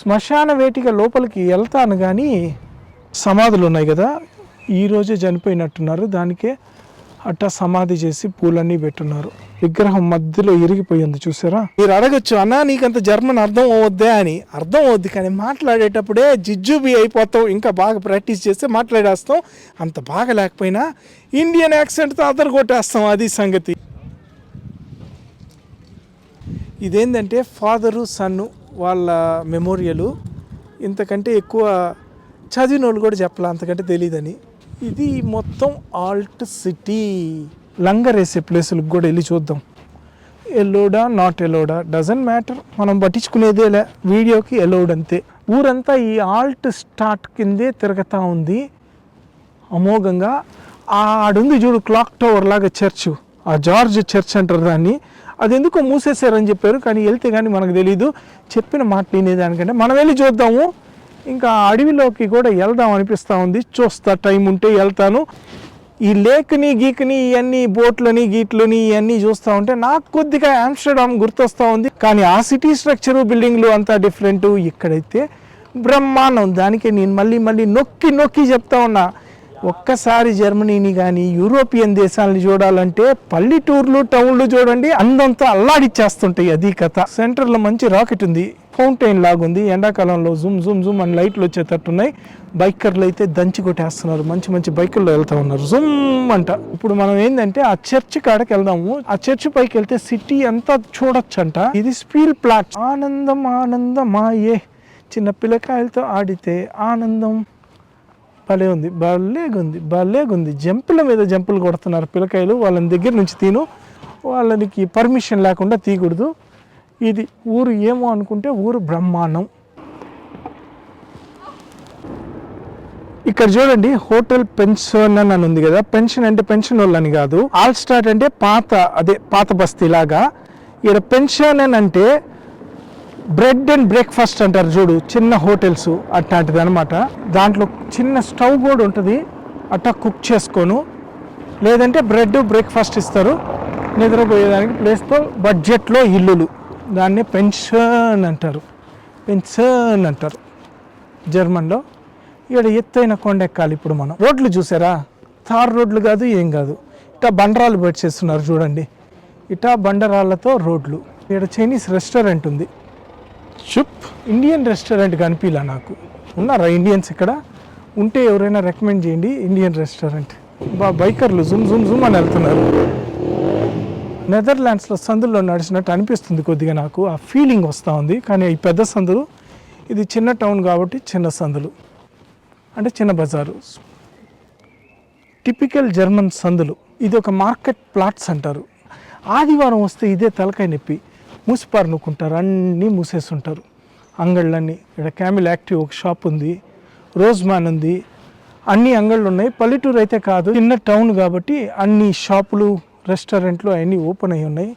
శ్మశాన వేటిక లోపలికి వెళ్తాను కానీ సమాధులు ఉన్నాయి కదా ఈరోజే చనిపోయినట్టున్నారు. దానికే అట్టా సమాధి చేసి పూలన్నీ పెట్టున్నారు. విగ్రహం మధ్యలో ఇరిగిపోయింది చూసారా? మీరు అడగచ్చు అన్నా నీకంత జర్మన్ అర్థం అవద్దే అని. అర్థం అవుద్ది కానీ మాట్లాడేటప్పుడే జిజ్జుబి అయిపోతాం ఇంకా బాగా ప్రాక్టీస్ చేస్తే మాట్లాడేస్తాం. అంత బాగా లేకపోయినా ఇండియన్ యాక్సెంట్తో అదర్ కొట్టేస్తాం అది సంగతి. ఇదేంటంటే ఫాదరు సన్ను వాళ్ళ మెమోరియలు ఇంతకంటే ఎక్కువ చదివిన వాళ్ళు కూడా చెప్పాలి అంతకంటే తెలియదని ఇది మొత్తం ఆల్ట్ సిటీ. లంగర్ వేసే ప్లేసులకు కూడా వెళ్ళి చూద్దాం. ఎల్లోడా నాట్ ఎలోడా డజంట్ మ్యాటర్. మనం పట్టించుకునేదేలే వీడియోకి ఎలోడ్ అంతే. ఊరంతా ఈ ఆల్ట్ స్టార్ట్ కిందే తిరుగుతూ ఉంది. అమోఘంగా ఆడుంది చూడు క్లాక్ టవర్ లాగా చర్చ్. ఆ జార్జ్ చర్చ్ అంటారు దాన్ని. అది ఎందుకో మూసేశారని చెప్పారు కానీ వెళ్తే కానీ మనకు తెలియదు చెప్పిన మాట వినేదానికంటే మనం వెళ్ళి చూద్దాము. ఇంకా అడవిలోకి కూడా వెళ్దాం అనిపిస్తూ ఉంది. చూస్తా టైం ఉంటే వెళ్తాను. ఈ లేక్ని గీక్ని ఇవన్నీ బోట్లని గీట్లని ఇవన్నీ చూస్తూ ఉంటే నాకు కొద్దిగా ఆమ్స్టర్డామ్ గుర్తొస్తూ ఉంది. కానీ ఆ సిటీ స్ట్రక్చరు బిల్డింగ్లు అంతా డిఫరెంట్. ఇక్కడైతే బ్రహ్మాండం. దానికి నేను మళ్ళీ మళ్ళీ నొక్కి నొక్కి చెప్తా ఉన్నా. ఒక్కసారి జర్మనీని కానీ యూరోపియన్ దేశాలని చూడాలంటే పల్లెటూర్లు టౌన్లు చూడండి అందంతో అల్లాడిచ్చేస్తుంటాయి అది కథ. సెంటర్లో మంచి రాకెట్ ఉంది ఫౌంటైన్ లాగుంది ఎండాకాలంలో జూమ్ జుమ్ జూమ్ అని లైట్లు వచ్చేటట్టున్నాయి. బైకర్లు అయితే దంచి కొట్టేస్తున్నారు మంచి మంచి బైకుల్లో వెళ్తా ఉన్నారు. జూమ్ అంట. ఇప్పుడు మనం ఏంటంటే ఆ చర్చ్ కాడకి వెళ్దాము. ఆ చర్చ్ పైకి వెళ్తే సిటీ అంతా చూడొచ్చంట. ఇది స్పీల్ ప్లాట్ ఆనందం ఆనందం ఆనందమాయే చిన్న పిల్లకాయలతో ఆడితే ఆనందం. భలే ఉంది భలేగుంది భలేగుంది జంపుల మీద జంపులు కొడుతున్నారు పిల్లకాయలు. వాళ్ళని దగ్గర నుంచి తిను. వాళ్ళకి పర్మిషన్ లేకుండా తీయకూడదు. ఇది ఊరు ఏమో అనుకుంటే ఊరు బ్రహ్మాండం. ఇక్కడ చూడండి హోటల్ పెన్షన్ అని ఉంది కదా. పెన్షన్ అంటే పెన్షన్ వాళ్ళని కాదు. ఆల్ స్టార్ట్ అంటే పాత అదే పాత బస్తీ లాగా ఇక్కడ పెన్షన్ అని అంటే బ్రెడ్ అండ్ బ్రేక్ఫాస్ట్ అంటారు చూడు చిన్న హోటల్స్ అట్లాంటిది అనమాట దాంట్లో చిన్న స్టవ్ కూడా ఉంటుంది అట్టా కుక్ చేసుకోను. లేదంటే బ్రెడ్ బ్రేక్ఫాస్ట్ ఇస్తారు. నిద్రపోయేదానికి ప్లేస్తో బడ్జెట్లో ఇల్లులు. దాన్ని పెన్షన్ అంటారు. పెన్షన్ అంటారు. జర్మన్లో ఇక్కడ ఎత్తైన కొండ ఎక్కాలి ఇప్పుడు మనం. రోడ్లు చూసారా? తార్ రోడ్లు కాదు ఏం కాదు. ఇట్టా బండరాలు పెట్టేస్తున్నారు చూడండి. ఇటా బండరాళ్ళతో రోడ్లు. ఇక్కడ చైనీస్ రెస్టారెంట్ ఉంది. చుప్ ఇండియన్ రెస్టారెంట్ కనిపించలే నాకు. ఉన్నారా ఇండియన్స్ ఇక్కడ? ఉంటే ఎవరైనా రికమెండ్ చేయండి ఇండియన్ రెస్టారెంట్ బా బైకర్లు జుమ్ జుమ్ జుమ్ అని వెళ్తున్నారు. నెదర్లాండ్స్లో సందుల్లో నడిచినట్టు అనిపిస్తుంది కొద్దిగా నాకు. ఆ ఫీలింగ్ వస్తూ ఉంది. కానీ ఈ పెద్ద సందులు ఇది చిన్న టౌన్ కాబట్టి చిన్న సందులు. అంటే చిన్న బజారు. టిపికల్ జర్మన్ సందులు. ఇది ఒక మార్కెట్ ప్లాట్స్ అంటారు. ఆదివారం వస్తే ఇదే తలకాయ నొప్పి. మూసిపారు అన్నీ మూసేస్తుంటారు అంగళ్ళన్నీ ఇక్కడ క్యామిల్ యాక్టివ్ ఒక షాప్ ఉంది రోజ్మాన్ ఉంది అన్ని అంగళ్ళు ఉన్నాయి పల్లెటూరు అయితే కాదు చిన్న టౌన్ కాబట్టి అన్ని షాపులు రెస్టారెంట్లు అవన్నీ ఓపెన్ అయి ఉన్నాయి.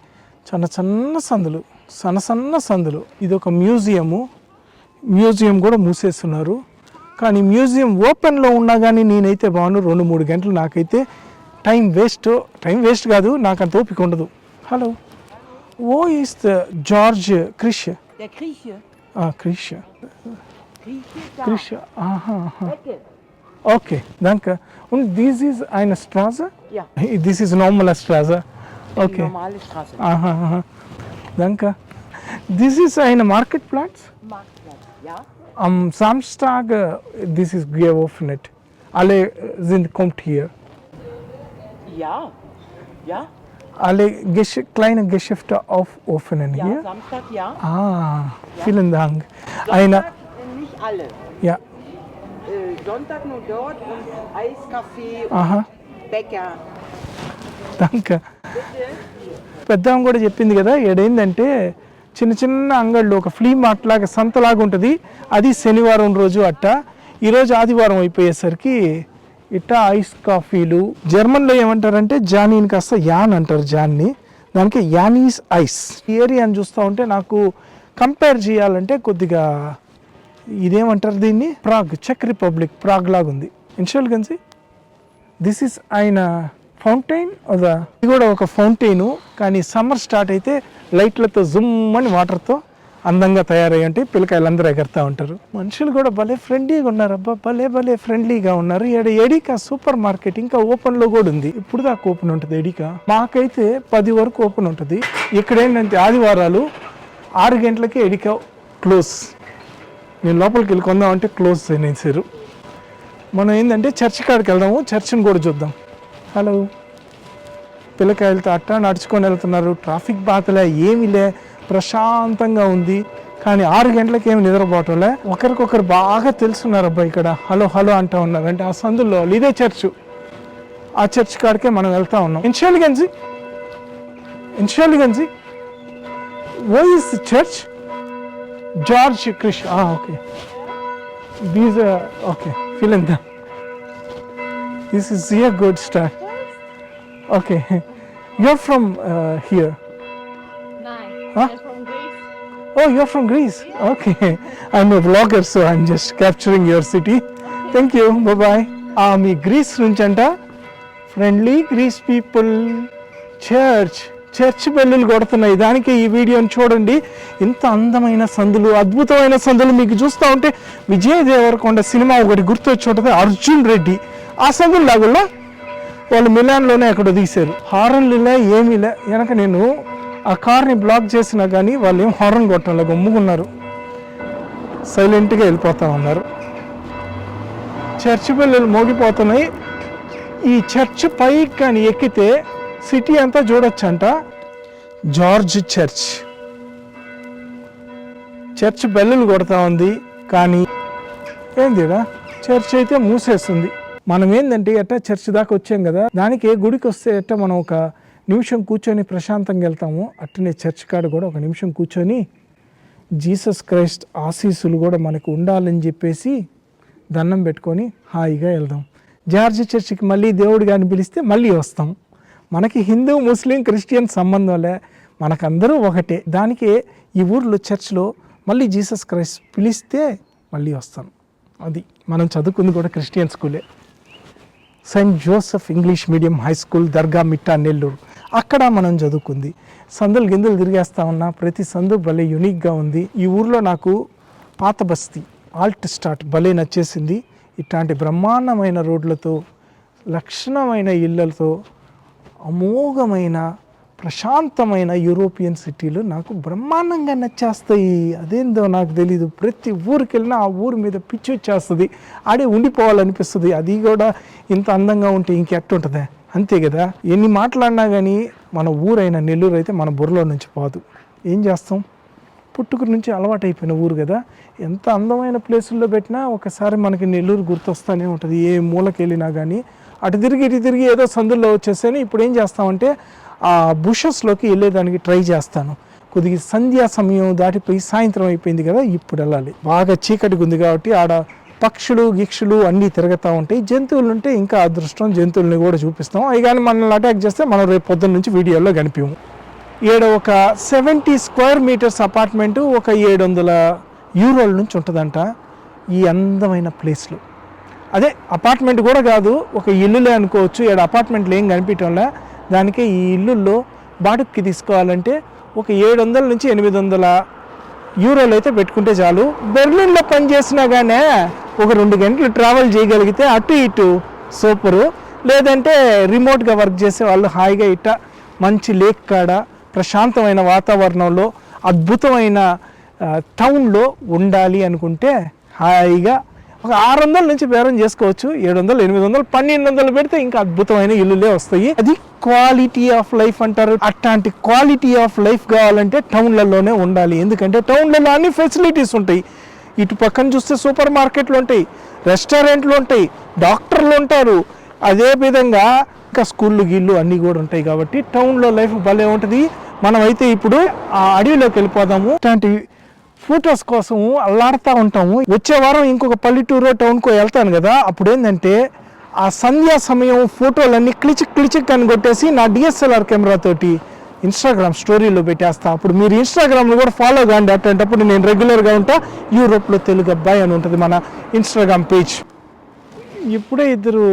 చిన్న చిన్న సందులు సన్న సన్న సందులు. ఇది ఒక మ్యూజియము. మ్యూజియం కూడా మూసేస్తున్నారు. కానీ మ్యూజియం ఓపెన్లో ఉన్నా కానీ నేనైతే బాగున్నాను రెండు మూడు గంటలు నాకైతే టైం వేస్ట్ టైం వేస్ట్ కాదు నాకు అంత ఓపిక ఉండదు. Hello. Oh is the George క్రిష్ Der Grieche. క్రిష్ Grieche da. క్రిష్ ఆహా Ecke. Okay danke und dies ist eine Straße Ja, this is normal Straße die okay normale Straße. aha aha danke this is eine Marketplatz Marktplatz. Ja, am Samstag äh, this is geöffnet alle äh, sind kommt hier ja, ja, alle Gesch kleine Geschäfte auf offenen ja. hier Samstag ja. ah vielen Dank eine Sonntag äh, nicht alle. ja Äh, Sonntag nur dort und Eiskaffee und aha Bäcker. danke పెద్దాం కూడా చెప్పింది కదా ఏడైందంటే చిన్న చిన్న అంగళ్ళు ఒక flea mart లాగా సంతలాగా ఉంటుంది అది శనివారం రోజు అట్ట ఈరోజు ఆదివారం అయిపోయేసరికి ఇట్ట ఐస్ కాఫీలు. జర్మన్లో ఏమంటారంటే జానీని కాస్త యాన్ అంటారు జాన్ని. దానికి యానీస్ ఐస్. ఈ ఏరియాని చూస్తూ ఉంటే నాకు కంపేర్ చేయాలంటే కొద్దిగా ఇదేమంటారు దీన్ని? ప్రాగ్ చెక్ రిపబ్లిక్ ప్రాగ్ లాగా ఉంది ఇన్షియల్ గన్సి? దిస్ ఇస్ ఆయన ఫౌంటైన్? ఇది కూడా ఒక ఫౌంటైను కానీ సమ్మర్ స్టార్ట్ అయితే లైట్లతో జుమ్ అని వాటర్తో అందంగా తయారయ్యి పిల్లకాయలు పిల్లకాయలందరూ ఎగరుతూ ఉంటారు. మనుషులు కూడా భలే ఫ్రెండ్లీగా ఉన్నారు అబ్బా భలే భలే ఫ్రెండ్లీగా ఉన్నారు. ఇక్కడ ఎడికా సూపర్ మార్కెట్ ఇంకా ఓపెన్లో కూడా ఉంది. ఇప్పుడు దాకా ఓపెన్ ఉంటుంది ఎడికా? మాకైతే పది వరకు ఓపెన్ ఉంటుంది. ఇక్కడ ఏంటంటే ఆదివారాలు ఆరు గంటలకి ఎడికా క్లోజ్. నేను లోపలికి వెళ్ళి కొందామంటే క్లోజ్ చేసేసారు మనం ఏంటంటే చర్చి కాడికి వెళ్దాము చర్చిని కూడా చూద్దాం. హలో. పిల్లకాయలతో అట్టా నడుచుకొని వెళ్తున్నారు. ట్రాఫిక్ బాధలే ఏమీ లే. ప్రశాంతంగా ఉంది. కానీ ఆరు గంటలకు ఏమి నిద్రపోవటంలే. ఒకరికొకరు బాగా తెలుసున్నారు అబ్బాయి ఇక్కడ. హలో హలో అంటూ ఉన్నారు. అంటే ఆ సందులో ఇదే చర్చ్. ఆ చర్చ్ కాడికే మనం వెళ్తా ఉన్నాం. ఇన్షియల్ గంజి. ఇన్షియల్ గంజి. ఓ ఇస్ చర్చ్ జార్జ్ క్రిష్ ఓకే దీస్ ఓకే ఫీల్ ఇన్ the this is a good star okay you are from here. Huh? From Greece. oh you're from greece? Okay. I'm a vlogger so i'm just capturing your city. Thank you. Bye bye ఆ మీ Greece నుంచి అంట friendly Greece people church church బెల్లులు కొడుతున్నాయి. దానికి ఈ వీడియోని చూడండి. ఇంత అందమైన సందులు అద్భుతమైన సందులు మీకు చూస్తూ ఉంటే విజయ్ దేవరకొండ సినిమా ఒకటి గుర్తొచ్చి ఉంటుంది అర్జున్ రెడ్డి. ఆ సందులు లాగుల్లా? వాళ్ళు మిలాన్లోనే అక్కడ తీశారు. హారన్లు ఏమీ లే వెనక నేను ఆ కార్ని బ్లాక్ చేసినా కానీ వాళ్ళు ఏం హార్న్ కొట్టడంలో గమ్ముకున్నారు సైలెంట్గా వెళ్ళిపోతా ఉన్నారు. చర్చ్ పిల్లలు మోగిపోతున్నాయి. ఈ చర్చ్ పైకి కానీ ఎక్కితే సిటీ అంతా చూడొచ్చంట. George church. చర్చ్ బెల్లులు కొడతా ఉంది కానీ ఏందిడా చర్చ్ అయితే మూసేస్తుంది. మనం ఏంటంటే ఎట్టా చర్చ్ దాకా వచ్చాం కదా దానికి గుడికి వస్తే ఎట్టా మనం ఒక నిమిషం కూర్చొని ప్రశాంతంగా వెళ్తాము. అట్టనే చర్చ్ కాడ కూడా ఒక నిమిషం కూర్చొని జీసస్ క్రైస్ట్ ఆశీస్సులు కూడా మనకు ఉండాలని చెప్పేసి దండం పెట్టుకొని హాయిగా వెళ్దాం. జార్జ్ చర్చికి మళ్ళీ దేవుడు కానీ పిలిస్తే మళ్ళీ వస్తాం. మనకి హిందూ ముస్లిం క్రిస్టియన్ సంబంధంలే మనకందరూ ఒకటే. దానికే ఈ ఊర్లో చర్చ్లో మళ్ళీ జీసస్ క్రైస్ట్ పిలిస్తే మళ్ళీ వస్తాం. అది మనం చదువుకుంది కూడా క్రిస్టియన్ స్కూలే. Saint Joseph English medium high school Dargamitta Nellore. అక్కడ మనం చదువుకుంది. సందులు గిందులు తిరిగేస్తా ఉన్నా ప్రతి సందు భలే యునిక్గా ఉంది. ఈ ఊర్లో నాకు పాత బస్తీ ఆల్ట్ స్టార్ట్ భలే నచ్చేసింది. ఇట్లాంటి బ్రహ్మాండమైన రోడ్లతో లక్షణమైన ఇళ్ళతో అమోఘమైన ప్రశాంతమైన యూరోపియన్ సిటీలు నాకు బ్రహ్మాండంగా నచ్చేస్తాయి. అదేందో నాకు తెలీదు. ప్రతి ఊరికి వెళ్ళినా ఆ ఊరి మీద పిచ్చి వచ్చేస్తుంది. ఆడే ఉండిపోవాలనిపిస్తుంది. అది కూడా ఇంత అందంగా ఉంటే ఇంకెట్టుంటుందా అంతే కదా? ఎన్ని మాట్లాడినా కానీ మన ఊరైన నెల్లూరు అయితే మన బుర్రలో నుంచి పోదు. ఏం చేస్తాం? పుట్టుకు నుంచి అలవాటైపోయిన ఊరు కదా? ఎంత అందమైన ప్లేసుల్లో పెట్టినా ఒకసారి మనకి నెల్లూరు గుర్తొస్తూనే ఉంటుంది. ఏ మూలకి వెళ్ళినా కానీ అటు తిరిగి ఇటు తిరిగి ఏదో సందుల్లో వచ్చేసాను ఇప్పుడు ఏం చేస్తామంటే ఆ బుషెస్లోకి వెళ్ళేదానికి ట్రై చేస్తాను. కొద్దిగా సంధ్యా సమయం దాటిపోయి సాయంత్రం అయిపోయింది కదా ఇప్పుడు వెళ్ళాలి. బాగా చీకటిగా ఉంది కాబట్టి ఆడ పక్షులు గిక్షులు అన్నీ తిరుగుతూ ఉంటాయి. జంతువులు ఉంటే ఇంకా అదృష్టం జంతువుల్ని కూడా చూపిస్తాం. అవి కానీ మనల్ని అటాక్ చేస్తే మనం రేపు పొద్దున్న నుంచి వీడియోలో కనిపించము ఈడ ఒక సెవెంటీ స్క్వేర్ మీటర్స్ అపార్ట్మెంటు ఒక ఏడు వందల యూరోల నుంచి ఉంటుందంట ఈ అందమైన ప్లేస్లో అదే అపార్ట్మెంట్ కూడా కాదు ఒక ఇల్లులే అనుకోవచ్చు. ఈడ అపార్ట్మెంట్లు ఏం కనిపించడంలే. దానికి ఈ ఇల్లుల్లో బాడుక్కి తీసుకోవాలంటే ఒక ఏడు వందల నుంచి ఎనిమిది వందల యూరోలు అయితే పెట్టుకుంటే చాలు. బెర్లిన్లో పని చేసినా కానీ ఒక రెండు గంటలు ట్రావెల్ చేయగలిగితే అటు ఇటు సూపరు. లేదంటే రిమోట్గా వర్క్ చేసే వాళ్ళు హాయిగా ఇట్ట మంచి లేక్ కాడ ప్రశాంతమైన వాతావరణంలో అద్భుతమైన టౌన్లో ఉండాలి అనుకుంటే హాయిగా ఒక ఆరు వందల నుంచి బేరం చేసుకోవచ్చు. ఏడు వందలు ఎనిమిది వందలు పన్నెండు వందలు పెడితే ఇంకా అద్భుతమైన ఇల్లులే వస్తాయి. అది క్వాలిటీ ఆఫ్ లైఫ్ అంటారు. అట్లాంటి క్వాలిటీ ఆఫ్ లైఫ్ కావాలంటే టౌన్లలోనే ఉండాలి. ఎందుకంటే టౌన్లలో అన్ని ఫెసిలిటీస్ ఉంటాయి. ఇటు పక్కన చూస్తే సూపర్ మార్కెట్లు ఉంటాయి రెస్టారెంట్లు ఉంటాయి డాక్టర్లు ఉంటారు. అదే విధంగా ఇంకా స్కూళ్ళు గీళ్ళు అన్నీ కూడా ఉంటాయి కాబట్టి టౌన్లో లైఫ్ భలే ఉంటుంది. మనమైతే ఇప్పుడు ఆ అడవిలోకి వెళ్ళిపోదాము. ఇట్లాంటి ఫొటోస్ కోసం అల్లాడుతూ ఉంటాము. వచ్చే వారం ఇంకొక పల్లెటూరు టౌన్కో వెళ్తాను కదా అప్పుడు ఏంటంటే ఆ సంధ్యా సమయం ఫోటోలన్నీ క్లిచిక్ క్లిచిక్ అని కొట్టేసి నా డిఎస్ఎల్ఆర్ కెమెరా తోటి ఇన్స్టాగ్రామ్ స్టోరీలో పెట్టేస్తా. అప్పుడు మీరు ఇన్స్టాగ్రామ్లో కూడా ఫాలో కాండి. అట్లాంటప్పుడు నేను రెగ్యులర్గా ఉంటా. యూరోప్లో తెలుగు అబ్బాయి అని ఉంటుంది మన ఇన్స్టాగ్రామ్ పేజ్ ఇప్పుడే ఇద్దరు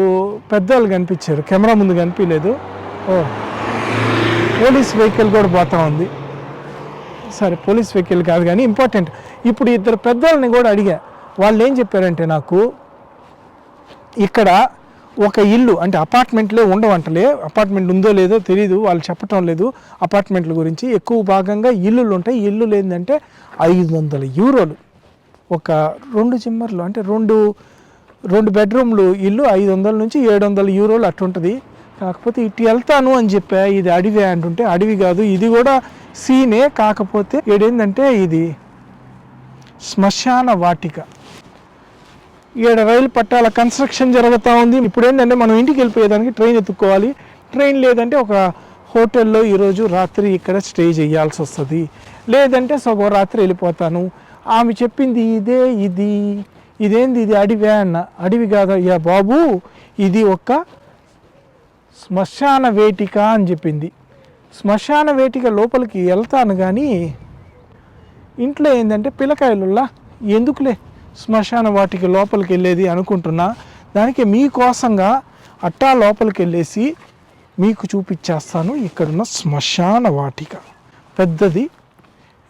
పెద్దవాళ్ళు కనిపించారు. కెమెరా ముందు కనిపించలేదు. ఓ పోలీస్ వెహికల్ కూడా పోతా ఉంది. సరే పోలీస్ వెహికల్ కాదు కానీ ఇంపార్టెంట్. ఇప్పుడు ఇద్దరు పెద్దవాళ్ళని కూడా అడిగా. వాళ్ళు ఏం చెప్పారంటే నాకు ఇక్కడ ఒక ఇల్లు అంటే అపార్ట్మెంట్లే ఉండవంటలే అపార్ట్మెంట్ ఉందో లేదో తెలియదు వాళ్ళు చెప్పటం లేదు అపార్ట్మెంట్ల గురించి ఎక్కువ భాగంగా ఇల్లులు ఉంటాయి. ఇల్లులు ఏంటంటే ఐదు వందల యూరోలు. ఒక రెండు చిమ్మర్లు అంటే రెండు రెండు బెడ్రూమ్లు ఇల్లు ఐదు వందల నుంచి ఏడు వందల యూరోలు అట్టుంటుంది. కాకపోతే ఇటు వెళ్తాను అని చెప్పా ఇది అడవి అంటుంటే అడవి కాదు ఇది కూడా సీనే కాకపోతే ఏడేందంటే ఇది శ్మశాన వాటిక. ఈడ రైలు పట్టాల కన్స్ట్రక్షన్ జరుగుతూ ఉంది. ఇప్పుడు ఏంటంటే మనం ఇంటికి వెళ్ళిపోయేదానికి ట్రైన్ ఎత్తుక్కోవాలి. ట్రైన్ లేదంటే ఒక హోటల్లో ఈరోజు రాత్రి ఇక్కడ స్టే చేయాల్సి వస్తుంది. లేదంటే సగో రాత్రి వెళ్ళిపోతాను. ఆమె చెప్పింది ఇదే ఇది. ఇదేంది ఇది అడవి అన్న. అడవి కాదయ్యా బాబు ఇది ఒక శ్మశాన వేటిక అని చెప్పింది. శ్మశాన వేటిక లోపలికి వెళ్తాను కానీ ఇంట్లో ఏంటంటే పిల్లకాయలుల్లా ఎందుకులే శ్మశాన వాటికి లోపలికి వెళ్ళేది? అనుకుంటున్నా. దానికి మీకోసంగా అట్టా లోపలికి వెళ్ళేసి మీకు చూపించేస్తాను ఇక్కడున్న శ్మశాన వాటిక. పెద్దది.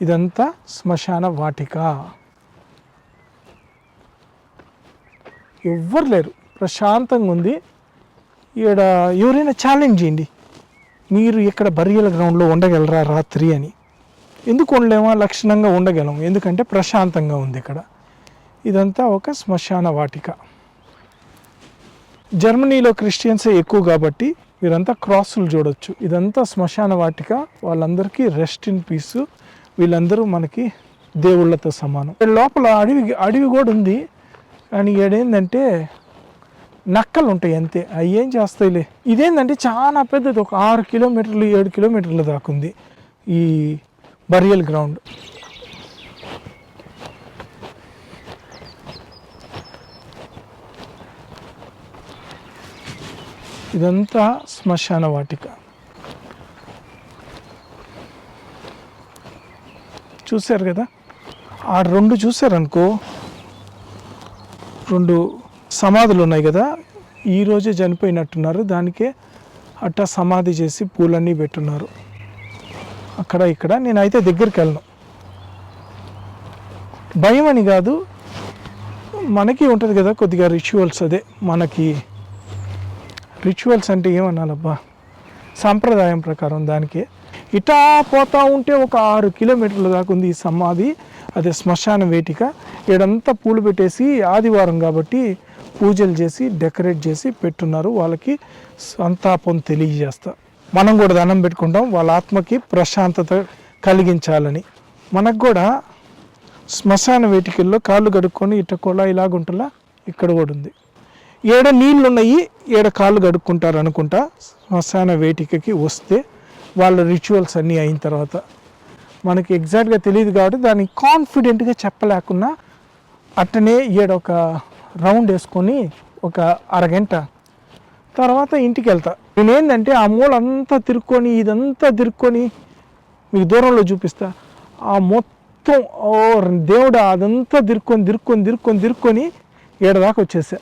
ఇదంతా శ్మశాన వాటిక. ఎవ్వరు లేరు. ప్రశాంతంగా ఉంది. ఈడ ఎవరైనా ఛాలెంజ్ చేయండి. మీరు ఇక్కడ బరియల గ్రౌండ్లో ఉండగలరా రాత్రి అని. ఎందుకు ఉండలేమో? లక్షణంగా ఉండగలం. ఎందుకంటే ప్రశాంతంగా ఉంది ఇక్కడ. ఇదంతా ఒక శ్మశాన వాటిక. జర్మనీలో క్రిస్టియన్సే ఎక్కువ కాబట్టి వీరంతా క్రాసులు చూడొచ్చు. ఇదంతా శ్మశాన వాటిక. వాళ్ళందరికీ రెస్ట్ ఇన్ పీస్ వీళ్ళందరూ మనకి దేవుళ్ళతో సమానం. లోపల అడవి అడవి కూడా ఉంది. కానీ ఏడేందంటే నక్కలు ఉంటాయి అంతే. అవి ఏం చేస్తాయిలే? ఇదేంటంటే చాలా పెద్దది. ఒక ఆరు కిలోమీటర్లు ఏడు కిలోమీటర్ల దాకా ఉంది ఈ బరియల్ గ్రౌండ్. ఇదంతా శ్మశాన వాటిక. చూశారు కదా? ఆ రెండు చూశారనుకో. రెండు సమాధులు ఉన్నాయి కదా ఈరోజే చనిపోయినట్టున్నారు. దానికే అట్టా సమాధి చేసి పూలన్నీ పెట్టున్నారు. అక్కడ ఇక్కడ నేనైతే దగ్గరికి వెళ్ళను. భయం అని కాదు మనకి ఉంటుంది కదా కొద్దిగా రిచువల్స్ అదే మనకి రిచువల్స్ అంటే ఏమనాలబ్బా సాంప్రదాయం ప్రకారం దానికి. ఇటా పోతా ఉంటే ఒక ఆరు కిలోమీటర్ల దాకా ఉంది ఈ సమాధి అదే శ్మశాన వేటిక. ఈడంతా పూలు పెట్టేసి ఆదివారం కాబట్టి పూజలు చేసి డెకరేట్ చేసి పెట్టున్నారు. వాళ్ళకి సంతాపం తెలియజేస్తా. మనం కూడా దండం పెట్టుకుంటాం. వాళ్ళ ఆత్మకి ప్రశాంతత కలిగించాలని. మనకు కూడా శ్మశాన వేటికల్లో కాళ్ళు కడుక్కొని ఇట్ట కూడా ఇలాగుంటలా ఇక్కడ కూడా ఉంది. ఏడ నీళ్ళు ఉన్నాయి ఏడ కాళ్ళు కడుక్కుంటారు అనుకుంటా శ్మశాన వేటికకి వస్తే వాళ్ళ రిచువల్స్ అన్నీ అయిన తర్వాత. మనకి ఎగ్జాక్ట్గా తెలియదు కాబట్టి దాన్ని కాన్ఫిడెంట్గా చెప్పలేకున్నా అట్టనే ఈడ ఒక రౌండ్ వేసుకొని ఒక అరగంట తర్వాత ఇంటికి వెళ్తా నేనేంటంటే ఆ మూల అంతా తిరుక్కొని ఇదంతా తిరుక్కొని మీకు దూరంలో చూపిస్తా. ఆ మొత్తం ఓ దేవుడు అదంతా తిరుక్కొని తిరుక్కొని తిరుక్కొని తిరుక్కొని ఏడదాకా వచ్చేసా.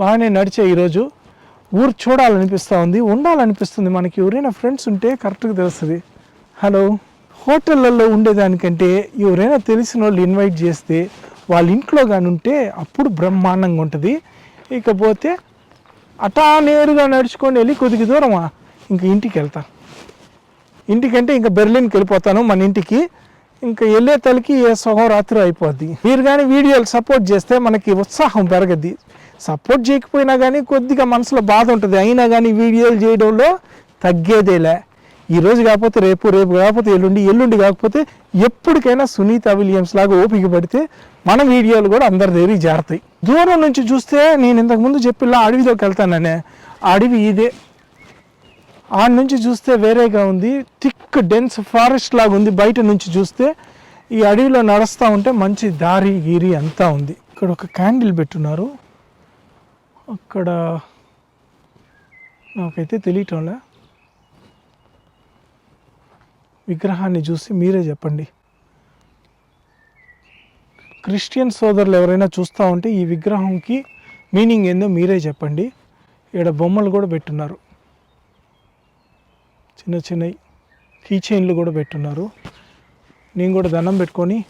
బాగానే నడిచా ఈరోజు. ఊరు చూడాలనిపిస్తూ ఉంది ఉండాలనిపిస్తుంది. మనకి ఎవరైనా ఫ్రెండ్స్ ఉంటే కరెక్ట్గా తెలుస్తుంది. హలో హోటళ్ళల్లో ఉండేదానికంటే ఎవరైనా తెలిసిన వాళ్ళు ఇన్వైట్ చేస్తే వాళ్ళ ఇంట్లో కానీ ఉంటే అప్పుడు బ్రహ్మాండంగా ఉంటుంది. ఇకపోతే అటా నేరుగా నడుచుకొని వెళ్ళి కొద్దిగా దూరమా? ఇంక ఇంటికి వెళ్తా. ఇంటికంటే ఇంకా బెర్లిన్కి వెళ్ళిపోతాను మన ఇంటికి. ఇంకా వెళ్ళే తలకి ఏ సగం రాత్రి అయిపోద్ది. మీరు కానీ వీడియోలు సపోర్ట్ చేస్తే మనకి ఉత్సాహం పెరగద్ది. సపోర్ట్ చేయకపోయినా కానీ కొద్దిగా మనసులో బాధ ఉంటుంది. అయినా కానీ వీడియోలు చేయడంలో తగ్గేదేలే. ఈ రోజు కాకపోతే రేపు రేపు కాకపోతే ఎల్లుండి ఎల్లుండి కాకపోతే ఎప్పటికైనా సునీత విలియమ్స్ లాగా ఓపిక పడితే మన వీడియోలు కూడా అందరి దగ్గరికి జారుతాయి. దూరం నుంచి చూస్తే నేను ఇంతకుముందు చెప్పిలా అడవిలోకి వెళ్తాననే. ఆ అడవి ఇదే. ఆడ నుంచి చూస్తే వేరేగా ఉంది. థిక్ డెన్స్ ఫారెస్ట్ లాగా ఉంది. బయట నుంచి చూస్తే ఈ అడవిలో నడుస్తూ ఉంటే మంచి దారి గీరి అంతా ఉంది. ఇక్కడ ఒక క్యాండిల్ పెట్టున్నారు. అక్కడ నాకైతే తెలియటంలే. విగ్రహాన్ని చూసి మీరే చెప్పండి. క్రిస్టియన్ సోదరులు ఎవరైనా చూస్తూ ఉంటే ఈ విగ్రహంకి మీనింగ్ ఏందో మీరే చెప్పండి. ఇక్కడ బొమ్మలు కూడా పెట్టున్నారు. చిన్న చిన్న కీ చైన్లు కూడా పెట్టున్నారు. నేను కూడా దండం పెట్టుకొని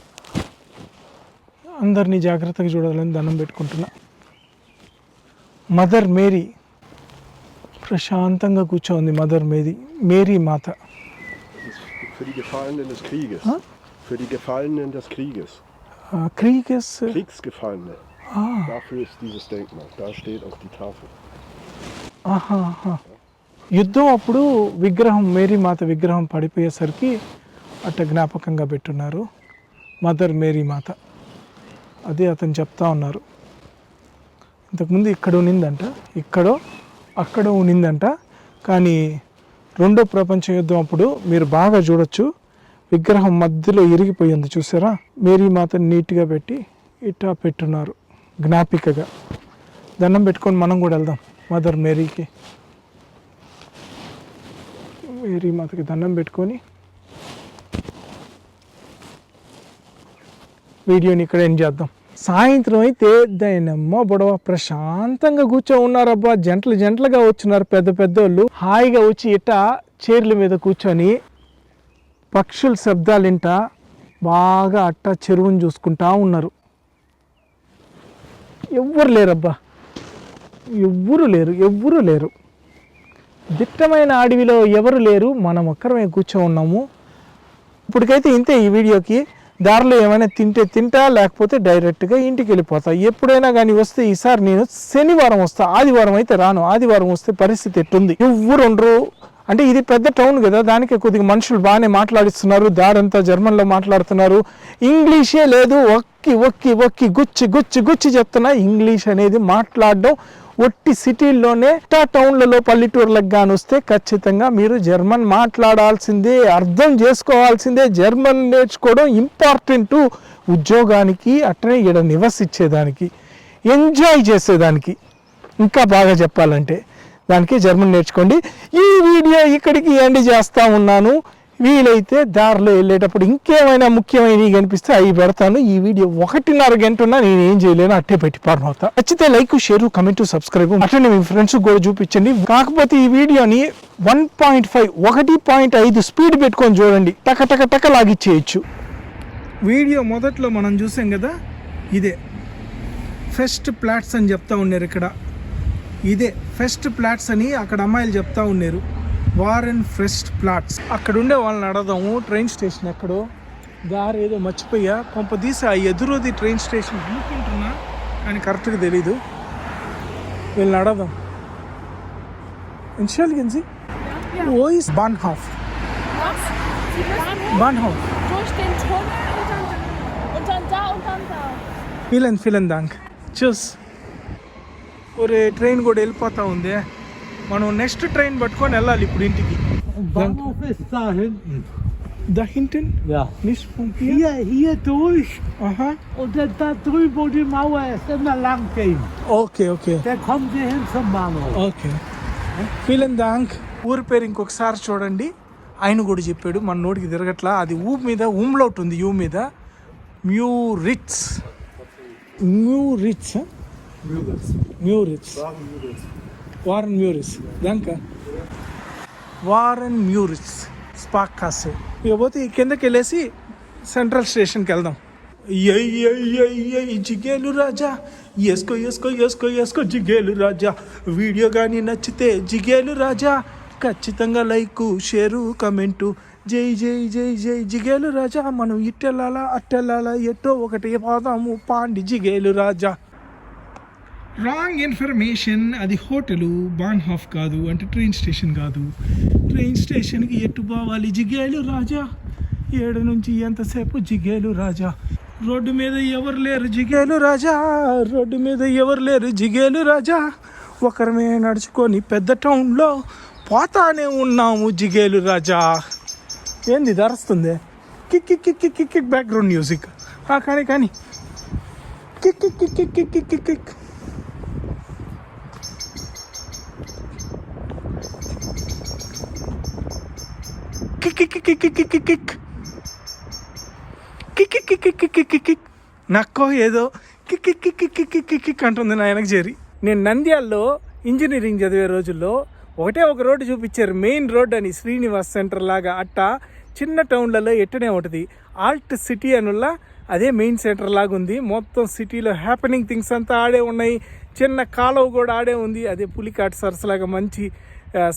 అందరినీ జాగ్రత్తగా చూడాలని దండం పెట్టుకుంటున్నా. మదర్ మేరీ ప్రశాంతంగా కూర్చోంది మదర్ మేరీ మేరీ మాత. Für die Gefallenen des Krieges. Hä? Für die Gefallenen des Krieges. క్రీగస్ Kriegsgefallene. Dafür ist dieses Denkmal. Da steht auf die Tafel. ఆహా ఆహా. యుద్ధం అప్పుడు విగ్రహం మేరీ మాత విగ్రహం పడిపోయేసరికి అట్ట జ్ఞాపకంగా పెట్టున్నారు మదర్ మేరీ మాత అదే అతను చెప్తా ఉన్నారు ఇంతకుముందు ఇక్కడ ఉనిందంట ఇక్కడో అక్కడ ఉనిందంట కానీ రెండో ప్రపంచ యుద్ధం అప్పుడు మీరు బాగా చూడొచ్చు. విగ్రహం మధ్యలో ఇరిగిపోయింది చూసారా? మేరీ మాతను నీట్గా పెట్టి ఇట్టా పెట్టున్నారు జ్ఞాపికగా. దండం పెట్టుకొని మనం కూడా వెళ్దాం మదర్ మేరీకి. మేరీ మాతకి దండం పెట్టుకొని వీడియోని ఇక్కడ ఎండ్ చేద్దాం. సాయంత్రం అయితే దైనమ్మ బుడవ ప్రశాంతంగా కూర్చో ఉన్నారబ్బా. జంటలు జంటలుగా వచ్చినారు పెద్ద పెద్దోళ్ళు. హాయిగా వచ్చి ఇట చైర్ల మీద కూర్చొని పక్షుల శబ్దాలు ఇంట బాగా అట్ట చెరువుని చూసుకుంటా ఉన్నారు. ఎవ్వరు లేరబ్బా. ఎవ్వరు లేరు ఎవ్వరు లేరు. దిట్టమైన అడవిలో ఎవరు లేరు మనం ఒక్కరమే కూర్చో ఉన్నాము. ఇప్పటికైతే ఇంతే ఈ వీడియోకి. దారిలో ఏమైనా తింటే తింటా లేకపోతే డైరెక్ట్గా ఇంటికి వెళ్ళిపోతా ఎప్పుడైనా కానీ వస్తే ఈసారి నేను శనివారం వస్తా. ఆదివారం అయితే రాను. ఆదివారం వస్తే పరిస్థితి ఎట్టుంది? ఎవ్వరు ఉండరు అంటే ఇది పెద్ద టౌన్ కదా దానికి కొద్దిగా మనుషులు బాగానే మాట్లాడిస్తున్నారు. దారంతా జర్మన్లో మాట్లాడుతున్నారు. ఇంగ్లీషే లేదు. ఒక్కి ఒక్కి ఒక్కి గుచ్చి గుచ్చి గుచ్చి చెప్తున్నా. ఇంగ్లీష్ అనేది మాట్లాడడం ఒట్టి సిటీల్లోనే టా టౌన్లలో పల్లెటూర్లకు కానీ వస్తే ఖచ్చితంగా మీరు జర్మన్ మాట్లాడాల్సిందే అర్థం చేసుకోవాల్సిందే. జర్మన్ నేర్చుకోవడం ఇంపార్టెంట్ ఉద్యోగానికి అట్లనే ఇక్కడ నివసించేదానికి ఎంజాయ్ చేసేదానికి. ఇంకా బాగా చెప్పాలంటే దానికి జర్మన్ నేర్చుకోండి. ఈ వీడియో ఇక్కడికి ఎండ్ చేస్తూ ఉన్నాను. వీలైతే దారిలో వెళ్ళేటప్పుడు ఇంకేమైనా ముఖ్యమైనవి కనిపిస్తే అవి పెడతాను. ఈ వీడియో ఒకటిన్నర గంట ఉన్నా నేను ఏం చేయలేను అట్టే పెట్టి పారిపోతా నచ్చితే లైక్ షేర్ కమెంట్ సబ్స్క్రైబ్. అట్లనే మీ ఫ్రెండ్స్ కూడా చూపించండి. కాకపోతే ఈ వీడియోని వన్ పాయింట్ ఫైవ్ ఒకటి పాయింట్ ఐదు స్పీడ్ పెట్టుకొని చూడండి. టక టక టక లాగిచ్చేయచ్చు. వీడియో మొదట్లో మనం చూసాం కదా ఇదే. ఫస్ట్ ప్లాట్స్ అని చెప్తా ఉన్నారు ఇక్కడ. ఇదే ఫస్ట్ ప్లాట్స్ అని అక్కడ అమ్మాయిలు చెప్తా ఉన్నారు. వారెన్ ఫ్రెస్ట్ ప్లాట్స్ అక్కడ ఉండే వాళ్ళని అడదాము ట్రైన్ స్టేషన్ ఎక్కడో. దారి ఏదో మర్చిపోయా. కొంపదీసి ఆ ఎదురోది ట్రైన్ స్టేషన్ అనుకుంటున్నా కానీ కరెక్ట్గా తెలీదు. వీళ్ళని అడదాం ఇన్షియల్ కింసి ఓ ఇస్ బాన్ హాఫ్ బాన్ హాఫ్ durch den Tunnel ఫీలన్ ఫీలన్ దాంక్ చూస్. ఒరే ట్రైన్ కూడా వెళ్ళిపోతా ఉంది. మనం నెక్స్ట్ ట్రైన్ పట్టుకొని వెళ్ళాలి ఇప్పుడు ఇంటికి. Da hinten. ద హింటన్ Ja. నిష్ Hier, hier durch ఆహా und dann da drüben, wo die Mauer ist, immer lang gehen. Okay okay Dann kommen Sie hin zum Bahnhof. Okay ఫీలన్ దాంక్ ఊరి పేరు ఇంకొకసారి చూడండి. ఆయన కూడా చెప్పాడు మన నోటికి తిరగట్లా. అది ఊ మీద ఊమ్లోట్ ఉంది యూ మీద. మ్యూరిట్స్ మ్యూరిట్స్ మ్యూరిట్స్ వారన్ మ్యూరిస్ దాంక వారన్ మ్యూరిస్ స్పాక్ కాస్ ఇకపోతే ఈ కిందకి వెళ్ళేసి సెంట్రల్ స్టేషన్కి వెళ్దాం. జిగేలు రాజా. ఎస్కో ఎస్కో ఎస్కో ఎస్కో జిగేలు రాజా. వీడియో కానీ నచ్చితే జిగేలు రాజా. ఖచ్చితంగా లైక్ షేరు కమెంటు. జై జై జై జై జిగేలు రాజా. మనం ఇట్టెళ్ళాలా అట్టెళ్ళాలా ఎట్టో ఒకటి పోదాము. పాండి జిగేలు రాజా. రాంగ్ ఇన్ఫర్మేషన్ అది హోటలు బాన్ హాఫ్ కాదు అంటే ట్రైన్ స్టేషన్ కాదు ట్రైన్ స్టేషన్కి ఎట్టు పోవాలి జిగేలు రాజా ఏడు నుంచి ఎంతసేపు జిగేలు రాజా రోడ్డు మీద ఎవరు లేరు జిగేలు రాజా రోడ్డు మీద ఎవరు లేరు జిగేలు రాజా ఒకరిమే నడుచుకొని పెద్ద టౌన్లో పోతానే ఉన్నాము జిగేలు రాజా ఏంది ధరస్తుంది kick kick kick kick kick background music కానీ కానీ kick kick kick kick kick kick kick kick నక్కో ఏదో kick kick kick kick kick kick అంటుంది నాయనకు చేరి నేను నంద్యాలలో ఇంజనీరింగ్ చదివే రోజుల్లో ఒకటే ఒక రోడ్డు చూపించారు మెయిన్ రోడ్ అని శ్రీనివాస్ సెంటర్ లాగా అట్ట చిన్న టౌన్లలో ఎట్టనే ఉంటుంది ఆల్ట్ సిటీ అనుల్లా అదే మెయిన్ సెంటర్ లాగా ఉంది మొత్తం సిటీలో హ్యాపెనింగ్ థింగ్స్ అంతా ఆడే ఉన్నాయి చిన్న కాలువ కూడా ఆడే ఉంది అదే పులికాట్ సరస్సు లాగా మంచి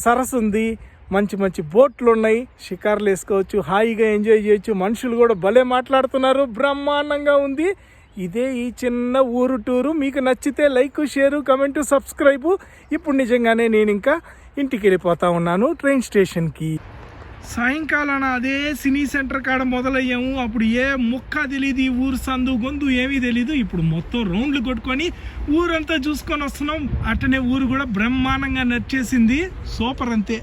సరస్సు ఉంది మంచి మంచి బోట్లు ఉన్నాయి షికార్లు వేసుకోవచ్చు హాయిగా ఎంజాయ్ చేయొచ్చు. మనుషులు కూడా భలే మాట్లాడుతున్నారు. బ్రహ్మాండంగా ఉంది. ఇదే ఈ చిన్న ఊరు టూరు. మీకు నచ్చితే లైక్ షేరు కమెంటు సబ్స్క్రైబు. ఇప్పుడు నిజంగానే నేను ఇంకా ఇంటికి వెళ్ళిపోతా ఉన్నాను ట్రైన్ స్టేషన్కి. సాయంకాలాన అదే సినీ సెంటర్ కాడ మొదలయ్యాము. అప్పుడు ఏ మొక్క తెలియదు ఈ ఊరు సందు గొంతు ఏమీ తెలీదు. ఇప్పుడు మొత్తం రౌండ్లు కొట్టుకొని ఊరంతా చూసుకొని వస్తున్నాం. అట్టనే ఊరు కూడా బ్రహ్మాండంగా నచ్చేసింది. సూపర్ అంతే.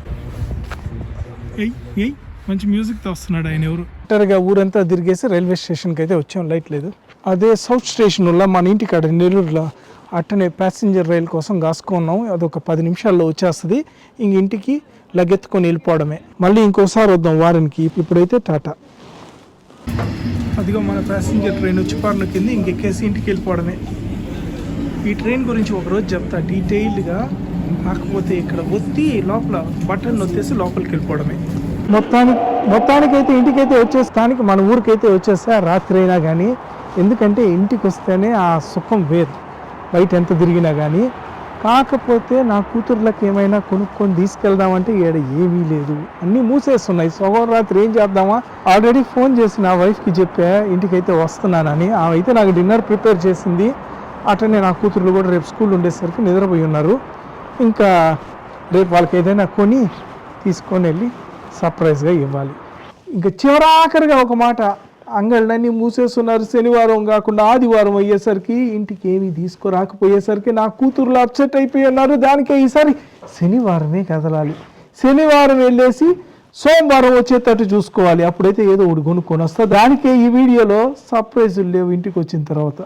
ఎయ్ ఎయ్ మంచి మ్యూజిక్తో వస్తున్నాడు ఆయన ఎవరు? ఒంటరిగా ఊరంతా తిరిగేసి రైల్వే స్టేషన్కి అయితే వచ్చాం. లైట్ లేదు. అదే సౌత్ స్టేషన్ వల్ల మన ఇంటికాడ నెల్లూరులో అట్టనే ప్యాసింజర్ రైలు కోసం కాసుకున్నాం అది ఒక పది నిమిషాల్లో వచ్చేస్తుంది. ఇంక ఇంటికి లగెత్తుకొని వెళ్ళిపోవడమే. మళ్ళీ ఇంకోసారి వద్దాం వారానికి. ఇప్పుడైతే టాటా. అదిగో మన ప్యాసింజర్ ట్రైన్ వచ్చి పార్లకింది ఇంకెక్కేసి ఇంటికి వెళ్ళిపోవడమే. ఈ ట్రైన్ గురించి ఒకరోజు చెప్తా. డీటెయిల్డ్గా కాకపోతే ఇక్కడ ఒత్తి లోపల బటన్ నొత్తేసి లోపలికి వెళ్ళిపోవడమే. మొత్తానికి మొత్తానికైతే ఇంటికైతే వచ్చేస్తానికి మన ఊరికైతే వచ్చేస్తా రాత్రి అయినా కానీ ఎందుకంటే ఇంటికి వస్తేనే ఆ సుఖం వేరు. బయట ఎంత తిరిగినా కానీ కాకపోతే నా కూతుర్లకు ఏమైనా కొనుక్కొని తీసుకెళ్దామంటే ఈడ ఏమీ లేదు. అన్నీ మూసేస్తున్నాయి. సోమవారం రాత్రి ఏం చేద్దామా? ఆల్రెడీ ఫోన్ చేసి నా వైఫ్కి చెప్పా ఇంటికైతే వస్తున్నానని. ఆమె అయితే నాకు డిన్నర్ ప్రిపేర్ చేసింది. అటనే నా కూతుర్లు కూడా రేపు స్కూల్ ఉండేసరికి నిద్రపోయి ఉన్నారు. ఇంకా రేపు వాళ్ళకి ఏదైనా కొని తీసుకొని వెళ్ళి సర్ప్రైజ్గా ఇవ్వాలి. ఇంకా చివరాఖరిగా ఒక మాట అంగళ్ళన్నీ మూసేస్తున్నారు. శనివారం కాకుండా ఆదివారం అయ్యేసరికి ఇంటికి ఏమీ తీసుకురాకపోయేసరికి నా కూతురులు అప్సెట్ అయిపోయి ఉన్నారు. దానికే ఈసారి శనివారమే కదలాలి. శనివారం వెళ్ళేసి సోమవారం వచ్చేటట్టు చూసుకోవాలి. అప్పుడైతే ఏదో ఒకటి కొనుక్కొని వస్తా. దానికే ఈ వీడియోలో సర్ప్రైజులు లేవు ఇంటికి వచ్చిన తర్వాత.